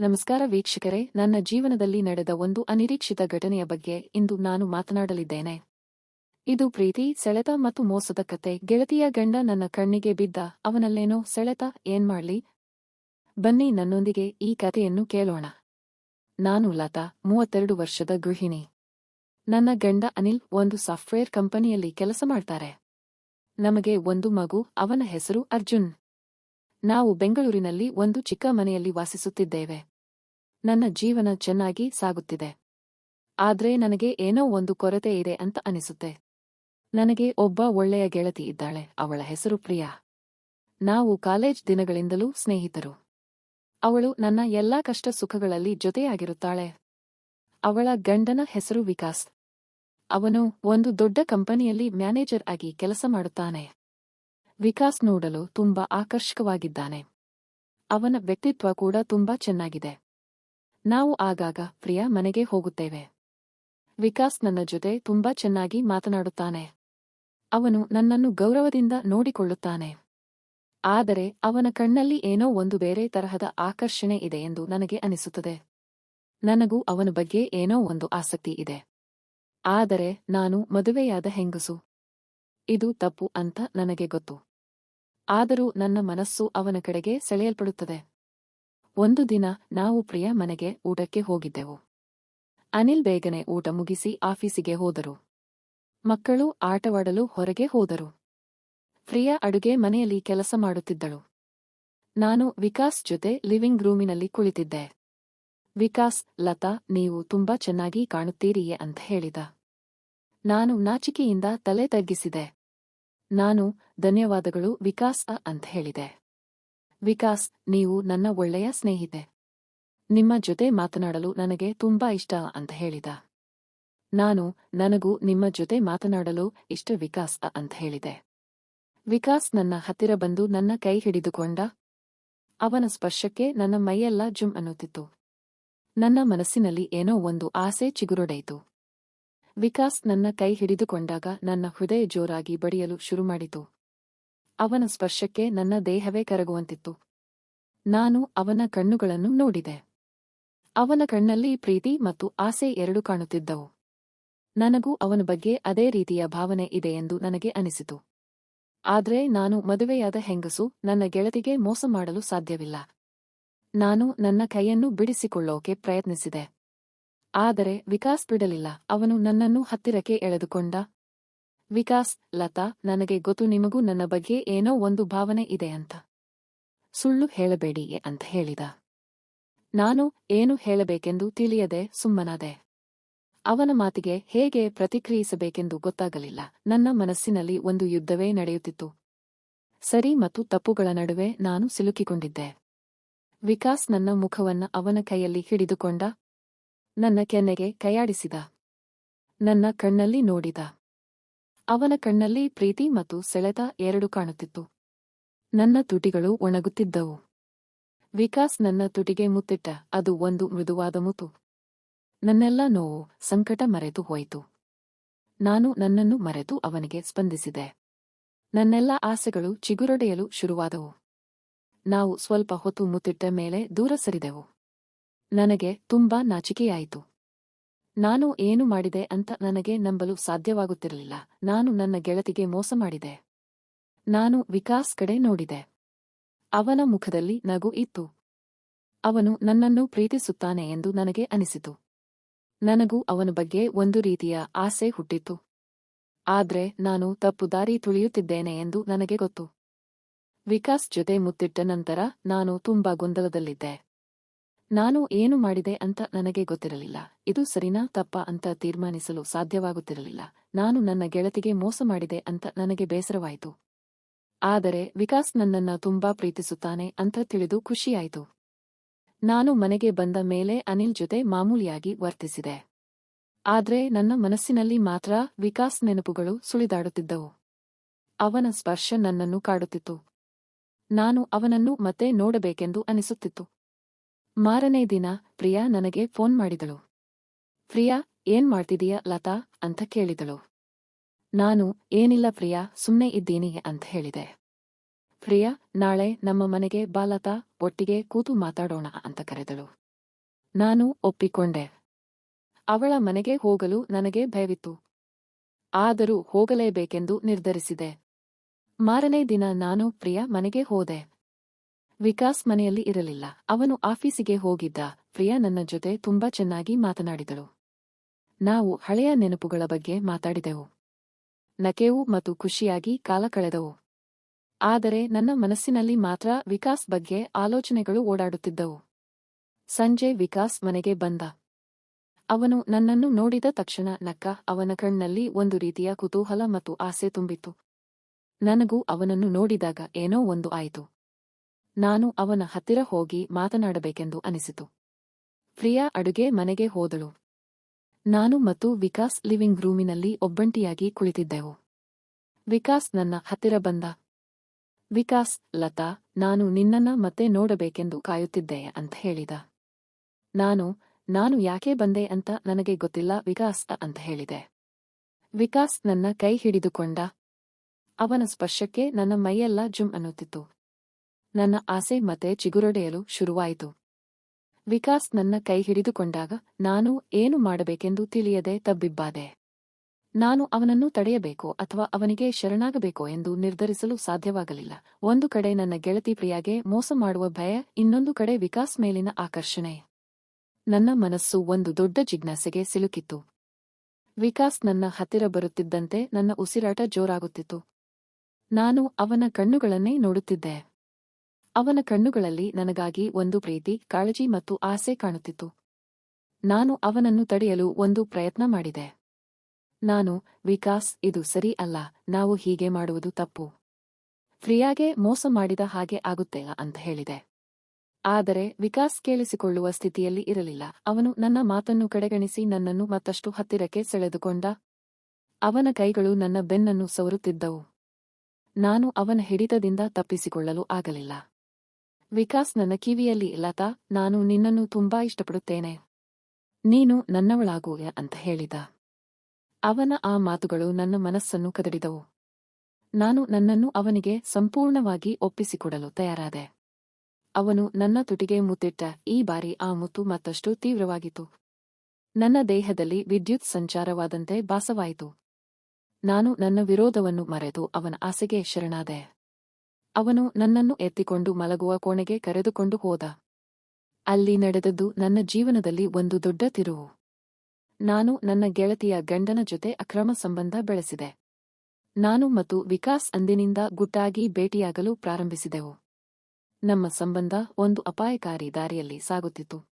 ನಮಸ್ಕಾರ ವೀಕ್ಷಕರೇ, ನನ್ನ ಜೀವನದಲ್ಲಿ ನಡೆದ ಒಂದು ಅನಿರೀಕ್ಷಿತ ಘಟನೆಯ ಬಗ್ಗೆ ಇಂದು ನಾನು ಮಾತನಾಡಲಿದ್ದೇನೆ. ಇದು ಪ್ರೀತಿ, ಸೆಳೆತ ಮತ್ತು ಮೋಸದ ಕತೆ. ಗೆಳತಿಯ ಗಂಡ ನನ್ನ ಕಣ್ಣಿಗೆ ಬಿದ್ದ, ಅವನಲ್ಲೇನೋ ಸೆಳೆತ, ಏನ್ ಮಾಡ್ಲಿ? ಬನ್ನಿ, ನನ್ನೊಂದಿಗೆ ಈ ಕಥೆಯನ್ನು ಕೇಳೋಣ. ನಾನು ಲತಾ, ಮೂವತ್ತೆರಡು ವರ್ಷದ ಗೃಹಿಣಿ. ನನ್ನ ಗಂಡ ಅನಿಲ್ ಒಂದು ಸಾಫ್ಟ್ವೇರ್ ಕಂಪನಿಯಲ್ಲಿ ಕೆಲಸ ಮಾಡ್ತಾರೆ. ನಮಗೆ ಒಂದು ಮಗು, ಅವನ ಹೆಸರು ಅರ್ಜುನ್. ನಾವು ಬೆಂಗಳೂರಿನಲ್ಲಿ ಒಂದು ಚಿಕ್ಕ ಮನೆಯಲ್ಲಿ ವಾಸಿಸುತ್ತಿದ್ದೇವೆ. ನನ್ನ ಜೀವನ ಚೆನ್ನಾಗಿ ಸಾಗುತ್ತಿದೆ. ಆದ್ರೆ ನನಗೆ ಏನೋ ಒಂದು ಕೊರತೆ ಇದೆ ಅಂತ ಅನಿಸುತ್ತೆ. ನನಗೆ ಒಬ್ಬ ಒಳ್ಳೆಯ ಗೆಳತಿ ಇದ್ದಾಳೆ. ಅವಳ ಹೆಸರು ಪ್ರಿಯಾ. ನಾವು ಕಾಲೇಜ್ ದಿನಗಳಿಂದಲೂ ಸ್ನೇಹಿತರು. ಅವಳು ನನ್ನ ಎಲ್ಲಾ ಕಷ್ಟ ಸುಖಗಳಲ್ಲಿ ಜೊತೆಯಾಗಿರುತ್ತಾಳೆ. ಅವಳ ಗಂಡನ ಹೆಸರು ವಿಕಾಸ್. ಅವನು ಒಂದು ದೊಡ್ಡ ಕಂಪನಿಯಲ್ಲಿ ಮ್ಯಾನೇಜರ್ ಆಗಿ ಕೆಲಸ ಮಾಡುತ್ತಾನೆ. ವಿಕಾಸ್ ನೋಡಲು ತುಂಬಾ ಆಕರ್ಷಕವಾಗಿದ್ದಾನೆ. ಅವನ ವ್ಯಕ್ತಿತ್ವ ಕೂಡ ತುಂಬಾ ಚೆನ್ನಾಗಿದೆ. ನಾವು ಆಗಾಗ ಪ್ರಿಯ ಮನೆಗೆ ಹೋಗುತ್ತೇವೆ. ವಿಕಾಸ್ ನನ್ನ ಜೊತೆ ತುಂಬಾ ಚೆನ್ನಾಗಿ ಮಾತನಾಡುತ್ತಾನೆ. ಅವನು ನನ್ನನ್ನು ಗೌರವದಿಂದ ನೋಡಿಕೊಳ್ಳುತ್ತಾನೆ. ಆದರೆ ಅವನ ಕಣ್ಣಲ್ಲಿ ಏನೋ ಒಂದು ಬೇರೆ ತರಹದ ಆಕರ್ಷಣೆ ಇದೆ ಎಂದು ನನಗೆ ಅನಿಸುತ್ತದೆ. ನನಗೂ ಅವನ ಬಗ್ಗೆ ಏನೋ ಒಂದು ಆಸಕ್ತಿ ಇದೆ. ಆದರೆ ನಾನು ಮದುವೆಯಾದ ಹೆಂಗಸು? ಇದು ತಪ್ಪು ಅಂತ ನನಗೆ ಗೊತ್ತು. ಆದರೂ ನನ್ನ ಮನಸ್ಸು ಅವನ ಕಡೆಗೆ ಸೆಳೆಯಲ್ಪಡುತ್ತದೆ. ಒಂದು ದಿನ ನಾವು ಪ್ರಿಯ ಮನೆಗೆ ಊಟಕ್ಕೆ ಹೋಗಿದ್ದೆವು. ಅನಿಲ್ ಬೇಗನೆ ಊಟ ಮುಗಿಸಿ ಆಫೀಸಿಗೆ ಹೋದರು. ಮಕ್ಕಳು ಆಟವಾಡಲು ಹೊರಗೆ ಹೋದರು. ಪ್ರಿಯಾ ಅಡುಗೆ ಮನೆಯಲ್ಲಿ ಕೆಲಸ ಮಾಡುತ್ತಿದ್ದಳು. ನಾನು ವಿಕಾಸ್ ಜೊತೆ ಲಿವಿಂಗ್ ರೂಮಿನಲ್ಲಿ ಕುಳಿತಿದ್ದೆ. ವಿಕಾಸ್, ಲತಾ, ನೀವು ತುಂಬಾ ಚೆನ್ನಾಗಿ ಕಾಣುತ್ತೀರಿಯೇ ಅಂತ ಹೇಳಿದ. ನಾನು ನಾಚಿಕೆಯಿಂದ ತಲೆ ತಗ್ಗಿಸಿದೆ. ನಾನು, ಧನ್ಯವಾದಗಳು ವಿಕಾಸ್ ಅಂತ ಹೇಳಿದೆ. ವಿಕಾಸ್, ನೀವು ನನ್ನ ಒಳ್ಳೆಯ ಸ್ನೇಹಿತೆ. ನಿಮ್ಮ ಜೊತೆ ಮಾತನಾಡಲು ನನಗೆ ತುಂಬಾ ಇಷ್ಟ ಅಂತ ಹೇಳಿದ. ನಾನು, ನನಗೂ ನಿಮ್ಮ ಜೊತೆ ಮಾತನಾಡಲು ಇಷ್ಟ ವಿಕಾಸ್ ಅಂತ ಹೇಳಿದೆ. ವಿಕಾಸ್ ನನ್ನ ಹತ್ತಿರ ಬಂದು ನನ್ನ ಕೈ ಹಿಡಿದುಕೊಂಡ. ಅವನ ಸ್ಪರ್ಶಕ್ಕೆ ನನ್ನ ಮೈಯೆಲ್ಲ ಜುಮ್ ಅನ್ನುತ್ತಿತ್ತು. ನನ್ನ ಮನಸ್ಸಿನಲ್ಲಿ ಏನೋ ಒಂದು ಆಸೆ ಚಿಗುರೊಡೆಯಿತು. ವಿಕಾಸ್ ನನ್ನ ಕೈ ಹಿಡಿದುಕೊಂಡಾಗ ನನ್ನ ಹೃದಯ ಜೋರಾಗಿ ಬಡಿಯಲು ಶುರುಮಾಡಿತು. ಅವನ ಸ್ಪರ್ಶಕ್ಕೆ ನನ್ನ ದೇಹವೇ ಕರಗುವಂತಿತ್ತು. ನಾನು ಅವನ ಕಣ್ಣುಗಳನ್ನು ನೋಡಿದೆ. ಅವನ ಕಣ್ಣಲ್ಲಿ ಪ್ರೀತಿ ಮತ್ತು ಆಸೆ ಎರಡು ಕಾಣುತ್ತಿದ್ದವು. ನನಗೂ ಅವನ ಬಗ್ಗೆ ಅದೇ ರೀತಿಯ ಭಾವನೆ ಇದೆ ಎಂದು ನನಗೆ ಅನಿಸಿತು. ಆದರೆ ನಾನು ಮದುವೆಯಾದ ಹೆಂಗಸು ನನ್ನ ಗೆಳತಿಗೆ ಮೋಸ ಮಾಡಲು ಸಾಧ್ಯವಿಲ್ಲ. ನಾನು ನನ್ನ ಕೈಯನ್ನು ಬಿಡಿಸಿಕೊಳ್ಳೋಕೆ ಪ್ರಯತ್ನಿಸಿದೆ. ಆದರೆ ವಿಕಾಸ್ ಬಿಡಲಿಲ್ಲ. ಅವನು ನನ್ನನ್ನು ಹತ್ತಿರಕ್ಕೆ ಎಳೆದುಕೊಂಡ ವಿಕಾಸ್, ಲತಾ, ನನಗೆ ಗೊತ್ತು ನಿಮಗೂ ನನ್ನ ಬಗ್ಗೆ ಏನೋ ಒಂದು ಭಾವನೆ ಇದೆ ಅಂತ. ಸುಳ್ಳು ಹೇಳಬೇಡಿ ಅಂತ ಹೇಳಿದ. ನಾನು ಏನು ಹೇಳಬೇಕೆಂದು ತಿಳಿಯದೆ ಸುಮ್ಮನಾದೆ. ಅವನ ಮಾತಿಗೆ ಹೇಗೆ ಪ್ರತಿಕ್ರಿಯಿಸಬೇಕೆಂದು ಗೊತ್ತಾಗಲಿಲ್ಲ. ನನ್ನ ಮನಸ್ಸಿನಲ್ಲಿ ಒಂದು ಯುದ್ಧವೇ ನಡೆಯುತ್ತಿತ್ತು. ಸರಿ ಮತ್ತು ತಪ್ಪುಗಳ ನಡುವೆ ನಾನು ಸಿಲುಕಿಕೊಂಡಿದ್ದೆ. ವಿಕಾಸ್ ನನ್ನ ಮುಖವನ್ನ ಅವನ ಕೈಯಲ್ಲಿ ಹಿಡಿದುಕೊಂಡ, ನನ್ನ ಕೆನ್ನೆಗೆ ಕೈಯಾಡಿಸಿದ. ನನ್ನ ಕಣ್ಣಲ್ಲಿ ನೋಡಿದ. ಅವನ ಕಣ್ಣಲ್ಲಿ ಪ್ರೀತಿ ಮತ್ತು ಸೆಳೆತ ಎರಡು ಕಾಣುತ್ತಿತ್ತು. ನನ್ನ ತುಟಿಗಳು ಒಣಗುತ್ತಿದ್ದವು. ವಿಕಾಸ್ ನನ್ನ ತುಟಿಗೆ ಮುತ್ತಿಟ್ಟ, ಅದು ಒಂದು ಮೃದುವಾದ ಮುತು ನನ್ನೆಲ್ಲ ನೋವು, ಸಂಕಟ ಮರೆತು ಹೋಯಿತು. ನಾನು ನನ್ನನ್ನು ಮರೆತು ಅವನಿಗೆ ಸ್ಪಂದಿಸಿದೆ. ನನ್ನೆಲ್ಲ ಆಸೆಗಳು ಚಿಗುರೊಡೆಯಲು ಶುರುವಾದವು. ನಾವು ಸ್ವಲ್ಪ ಹೊತ್ತು ಮುತ್ತಿಟ್ಟ ಮೇಲೆ ದೂರ ಸರಿದೆವು. ನನಗೆ ತುಂಬಾ ನಾಚಿಕೆಯಾಯಿತು. ನಾನು ಏನು ಮಾಡಿದೆ ಅಂತ ನನಗೆ ನಂಬಲು ಸಾಧ್ಯವಾಗುತ್ತಿರಲಿಲ್ಲ. ನಾನು ನನ್ನ ಗೆಳತಿಗೆ ಮೋಸ ಮಾಡಿದೆ. ನಾನು ವಿಕಾಸ್ ಕಡೆ ನೋಡಿದೆ. ಅವನ ಮುಖದಲ್ಲಿ ನಗು ಇತ್ತು. ಅವನು ನನ್ನನ್ನು ಪ್ರೀತಿಸುತ್ತಾನೆ ಎಂದು ನನಗೆ ಅನಿಸಿತು. ನನಗೂ ಅವನ ಬಗ್ಗೆ ಒಂದು ರೀತಿಯ ಆಸೆ ಹುಟ್ಟಿತ್ತು. ಆದ್ರೆ ನಾನು ತಪ್ಪು ದಾರಿ ತುಳಿಯುತ್ತಿದ್ದೇನೆ ಎಂದು ನನಗೆ ಗೊತ್ತು. ವಿಕಾಸ್ ಜೊತೆ ಮುತ್ತಿಟ್ಟ ನಂತರ ನಾನು ತುಂಬಾ ಗೊಂದಲದಲ್ಲಿದ್ದೆ. ನಾನು ಏನು ಮಾಡಿದೆ ಅಂತ ನನಗೆ ಗೊತ್ತಿರಲಿಲ್ಲ. ಇದು ಸರಿನಾ ತಪ್ಪ ಅಂತ ತೀರ್ಮಾನಿಸಲು ಸಾಧ್ಯವಾಗುತ್ತಿರಲಿಲ್ಲ. ನಾನು ನನ್ನ ಗೆಳತಿಗೆ ಮೋಸ ಮಾಡಿದೆ ಅಂತ ನನಗೆ ಬೇಸರವಾಯಿತು. ಆದರೆ ವಿಕಾಸ್ ನನ್ನನ್ನ ತುಂಬಾ ಪ್ರೀತಿಸುತ್ತಾನೆ ಅಂತ ತಿಳಿದು ಖುಷಿಯಾಯಿತು. ನಾನು ಮನೆಗೆ ಬಂದ ಮೇಲೆ ಅನಿಲ್ ಜೊತೆ ಮಾಮೂಲಿಯಾಗಿ ವರ್ತಿಸಿದೆ. ಆದರೆ ನನ್ನ ಮನಸ್ಸಿನಲ್ಲಿ ಮಾತ್ರ ವಿಕಾಸ್ ನೆನಪುಗಳು ಸುಳಿದಾಡುತ್ತಿದ್ದವು. ಅವನ ಸ್ಪರ್ಶ ನನ್ನನ್ನು ಕಾಡುತ್ತಿತ್ತು. ನಾನು ಅವನನ್ನು ಮತ್ತೆ ನೋಡಬೇಕೆಂದು ಅನಿಸುತ್ತಿತ್ತು. ಮಾರನೇ ದಿನ ಪ್ರಿಯಾ ನನಗೆ ಫೋನ್ ಮಾಡಿದಳು. ಪ್ರಿಯಾ, ಏನ್ ಮಾಡ್ತಿದೀಯ ಲತಾ ಅಂತ ಕೇಳಿದಳು. ನಾನು, ಏನಿಲ್ಲ ಪ್ರಿಯಾ ಸುಮ್ಮನೆ ಇದ್ದೀನಿ ಅಂತ ಹೇಳಿದೆ. ಪ್ರಿಯಾ, ನಾಳೆ ನಮ್ಮ ಮನೆಗೆ ಬಾ ಲತಾ, ಒಟ್ಟಿಗೆ ಕೂತು ಮಾತಾಡೋಣ ಅಂತ ಕರೆದಳು. ನಾನು ಒಪ್ಪಿಕೊಂಡೆ. ಅವಳ ಮನೆಗೆ ಹೋಗಲು ನನಗೆ ಭಯವಿತ್ತು. ಆದರೂ ಹೋಗಲೇಬೇಕೆಂದು ನಿರ್ಧರಿಸಿದೆ. ಮಾರನೇ ದಿನ ನಾನು ಪ್ರಿಯಾ ಮನೆಗೆ ಹೋದೆ. ವಿಕಾಸ್ ಮನೆಯಲ್ಲಿ ಇರಲಿಲ್ಲ. ಅವನು ಆಫೀಸಿಗೆ ಹೋಗಿದ್ದ. ಪ್ರಿಯಾ ನನ್ನ ಜೊತೆ ತುಂಬಾ ಚೆನ್ನಾಗಿ ಮಾತನಾಡಿದಳು. ನಾವು ಹಳೆಯ ನೆನಪುಗಳ ಬಗ್ಗೆ ಮಾತಾಡಿದೆವು. ನಕೆವು ಮತ್ತು ಖುಷಿಯಾಗಿ ಕಾಲ ಕಳೆದವು. ಆದರೆ ನನ್ನ ಮನಸ್ಸಿನಲ್ಲಿ ಮಾತ್ರ ವಿಕಾಸ್ ಬಗ್ಗೆ ಆಲೋಚನೆಗಳು ಓಡಾಡುತ್ತಿದ್ದವು. ಸಂಜೆ ವಿಕಾಸ್ ಮನೆಗೆ ಬಂದ. ಅವನು ನನ್ನನ್ನು ನೋಡಿದ ತಕ್ಷಣ ನಕ್ಕ ಅವನ ಕಣ್ಣಲ್ಲಿ ಒಂದು ರೀತಿಯ ಕುತೂಹಲ ಮತ್ತು ಆಸೆ ತುಂಬಿತು ನನಗೂ ಅವನನ್ನು ನೋಡಿದಾಗ ಏನೋ ಒಂದು ಆಯಿತು. ನಾನು ಅವನ ಹತ್ತಿರ ಹೋಗಿ ಮಾತನಾಡಬೇಕೆಂದು ಅನಿಸಿತು. ಪ್ರಿಯಾ ಅಡುಗೆ ಮನೆಗೆ ಹೋದಳು. ನಾನು ಮತ್ತು ವಿಕಾಸ್ ಲಿವಿಂಗ್ ರೂಮಿನಲ್ಲಿ ಒಬ್ಬಂಟಿಯಾಗಿ ಕುಳಿತಿದ್ದೆವು. ವಿಕಾಸ್ ನನ್ನ ಹತ್ತಿರ ಬಂದ. ವಿಕಾಸ್, ಲತಾ, ನಾನು ನಿನ್ನನ್ನ ಮತ್ತೆ ನೋಡಬೇಕೆಂದು ಕಾಯುತ್ತಿದ್ದೆ ಅಂತ ಹೇಳಿದ. ನಾನು ನಾನು ಯಾಕೆ ಬಂದೆ ಅಂತ ನನಗೆ ಗೊತ್ತಿಲ್ಲ ವಿಕಾಸ್ ಅಂತ ಹೇಳಿದೆ. ವಿಕಾಸ್ ನನ್ನ ಕೈ ಹಿಡಿದುಕೊಂಡ. ಅವನ ಸ್ಪರ್ಶಕ್ಕೆ ನನ್ನ ಮೈಯೆಲ್ಲ ಜುಮ್ ಅನ್ನುತ್ತಿತ್ತು. ನನ್ನ ಆಸೆ ಮತ್ತೆ ಚಿಗುರೊಡೆಯಲು ಶುರುವಾಯಿತು. ವಿಕಾಸ್ ನನ್ನ ಕೈ ಹಿಡಿದುಕೊಂಡಾಗ ನಾನು ಏನು ಮಾಡಬೇಕೆಂದು ತಿಳಿಯದೆ ತಬ್ಬಿಬ್ಬಾದೆ. ನಾನು ಅವನನ್ನು ತಡೆಯಬೇಕೋ ಅಥವಾ ಅವನಿಗೆ ಶರಣಾಗಬೇಕೋ ಎಂದು ನಿರ್ಧರಿಸಲು ಸಾಧ್ಯವಾಗಲಿಲ್ಲ. ಒಂದು ಕಡೆ ನನ್ನ ಗೆಳತಿ ಪ್ರಿಯಾಗೆ ಮೋಸ ಮಾಡುವ ಭಯ, ಇನ್ನೊಂದು ಕಡೆ ವಿಕಾಸ್ ಮೇಲಿನ ಆಕರ್ಷಣೆ. ನನ್ನ ಮನಸ್ಸು ಒಂದು ದೊಡ್ಡ ಜಿಜ್ಞಾಸೆಗೆ ಸಿಲುಕಿತ್ತು. ವಿಕಾಸ್ ನನ್ನ ಹತ್ತಿರ ಬರುತ್ತಿದ್ದಂತೆ ನನ್ನ ಉಸಿರಾಟ ಜೋರಾಗುತ್ತಿತ್ತು. ನಾನು ಅವನ ಕಣ್ಣುಗಳನ್ನೇ ನೋಡುತ್ತಿದ್ದೆ. ಅವನ ಕಣ್ಣುಗಳಲ್ಲಿ ನನಗಾಗಿ ಒಂದು ಪ್ರೀತಿ, ಕಾಳಜಿ ಮತ್ತು ಆಸೆ ಕಾಣುತ್ತಿತ್ತು. ನಾನು ಅವನನ್ನು ತಡೆಯಲು ಒಂದು ಪ್ರಯತ್ನ ಮಾಡಿದೆ. ನಾನು, ವಿಕಾಸ್, ಇದು ಸರಿ ಅಲ್ಲ, ನಾವು ಹೀಗೆ ಮಾಡುವುದು ತಪ್ಪು. ಫ್ರಿಯಾಗೆ ಮೋಸ ಮಾಡಿದ ಹಾಗೆ ಆಗುತ್ತೆ ಅಂತ ಹೇಳಿದೆ. ಆದರೆ, ವಿಕಾಸ್ ಕೇಳಿಸಿಕೊಳ್ಳುವ ಸ್ಥಿತಿಯಲ್ಲಿ ಇರಲಿಲ್ಲ. ಅವನು ನನ್ನ ಮಾತನ್ನು ಕಡೆಗಣಿಸಿ ನನ್ನನ್ನು ಮತ್ತಷ್ಟು ಹತ್ತಿರಕ್ಕೆ ಸೆಳೆದುಕೊಂಡ. ಅವನ ಕೈಗಳು ನನ್ನ ಬೆನ್ನನ್ನು ಸವರುತ್ತಿದ್ದವು. ನಾನು ಅವನ ಹಿಡಿತದಿಂದ ತಪ್ಪಿಸಿಕೊಳ್ಳಲು ಆಗಲಿಲ್ಲ. ವಿಕಾಸ್ ನನ್ನ ಕಿವಿಯಲ್ಲಿ, ಲತಾ, ನಾನು ನಿನ್ನನ್ನು ತುಂಬಾ ಇಷ್ಟಪಡುತ್ತೇನೆ. ನೀನು ನನ್ನವಳಾಗು ಅಂತ ಹೇಳಿದ. ಅವನ ಆ ಮಾತುಗಳು ನನ್ನ ಮನಸ್ಸನ್ನು ಕದಡಿದವು. ನಾನು ನನ್ನನ್ನು ಅವನಿಗೆ ಸಂಪೂರ್ಣವಾಗಿ ಒಪ್ಪಿಸಿಕೊಡಲು ತಯಾರಾದೆ. ಅವನು ನನ್ನ ತುಟಿಗೆ ಮುತ್ತಿಟ್ಟ, ಈ ಬಾರಿ ಆ ಮುತ್ತು ಮತ್ತಷ್ಟು ತೀವ್ರವಾಗಿತ್ತು. ನನ್ನ ದೇಹದಲ್ಲಿ ವಿದ್ಯುತ್ ಸಂಚಾರವಾದಂತೆ ಭಾಸವಾಯಿತು. ನಾನು ನನ್ನ ವಿರೋಧವನ್ನು ಮರೆತು ಅವನ ಆಸೆಗೆ ಶರಣಾದೆ. ಅವನು ನನ್ನನ್ನು ಎತ್ತಿಕೊಂಡು ಮಲಗುವ ಕೋಣೆಗೆ ಕರೆದುಕೊಂಡು ಹೋದ. ಅಲ್ಲಿ ನಡೆದದ್ದು ನನ್ನ ಜೀವನದಲ್ಲಿ ಒಂದು ದೊಡ್ಡ ತಿರುವು. ನಾನು ನನ್ನ ಗೆಳತಿಯ ಗಂಡನ ಜೊತೆ ಅಕ್ರಮ ಸಂಬಂಧ ಬೆಳೆಸಿದೆ. ನಾನು ಮತ್ತು ವಿಕಾಸ್ ಅಂದಿನಿಂದ ಗುಟ್ಟಾಗಿ ಭೇಟಿಯಾಗಲು ಪ್ರಾರಂಭಿಸಿದೆವು. ನಮ್ಮ ಸಂಬಂಧ ಒಂದು ಅಪಾಯಕಾರಿ ದಾರಿಯಲ್ಲಿ ಸಾಗುತ್ತಿತ್ತು.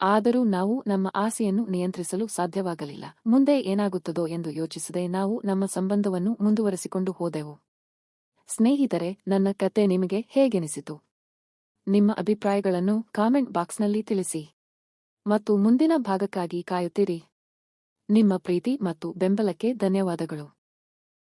ಆದರೂ ನಾವು ನಮ್ಮ ಆಸೆಯನ್ನು ನಿಯಂತ್ರಿಸಲು ಸಾಧ್ಯವಾಗಲಿಲ್ಲ. ಮುಂದೆ ಏನಾಗುತ್ತದೋ ಎಂದು ಯೋಚಿಸದೆ ನಾವು ನಮ್ಮ ಸಂಬಂಧವನ್ನು ಮುಂದುವರೆಸಿಕೊಂಡು ಹೋದೆವು. ಸ್ನೇಹಿತರೆ, ನನ್ನ ಕತೆ ನಿಮಗೆ ಹೇಗೆನಿಸಿತು? ನಿಮ್ಮ ಅಭಿಪ್ರಾಯಗಳನ್ನು ಕಾಮೆಂಟ್ ಬಾಕ್ಸ್ನಲ್ಲಿ ತಿಳಿಸಿ. ಮತ್ತು ಮುಂದಿನ ಭಾಗಕ್ಕಾಗಿ ಕಾಯುತ್ತೀರಿ. ನಿಮ್ಮ ಪ್ರೀತಿ ಮತ್ತು ಬೆಂಬಲಕ್ಕೆ ಧನ್ಯವಾದಗಳು.